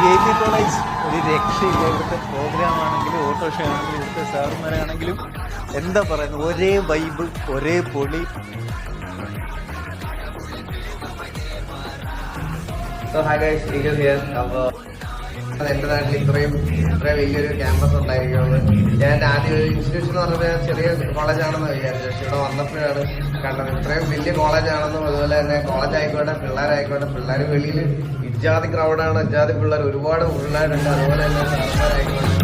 J college ഒരു രക്ഷയില്ല. ഇവിടുത്തെ പ്രോഗ്രാം ആണെങ്കിലും ഓട്ടോ ഷോ ആണെങ്കിലും ഇവിടുത്തെ സാറന്മാരാണെങ്കിലും എന്താ പറയുന്നത്? ഒരേ വൈബ് ഒരേ പൊളി. ഹായ് ഗൈസ് ടീച്ചേഴ്സ് ഹിയർ അപ്പോൾ എന്റെ നാട്ടിൽ ഇത്രയും ഇത്രയും വലിയൊരു ക്യാമ്പസ് ഉണ്ടായിരിക്കുന്നത്. ഞാൻ ആദ്യം ഒരു ഇൻസ്റ്റിറ്റ്യൂഷൻ എന്ന് പറഞ്ഞാൽ ചെറിയ കോളേജാണെന്ന് വിചാരിച്ചു. പക്ഷെ ഇവിടെ വന്നപ്പോഴാണ് കണ്ടത് ഇത്രയും വലിയ കോളേജാണെന്നും അതുപോലെ തന്നെ കോളേജ് ആയിക്കോട്ടെ പിള്ളേരായിക്കോട്ടെ പിള്ളേർ വെളിയിൽ ഇജാതി ക്രൗഡാണ് ഇജാതി പിള്ളേർ ഒരുപാട് പിള്ളേരുണ്ട് അതുപോലെ തന്നെ സാറന്മാരായിക്കോട്ടെ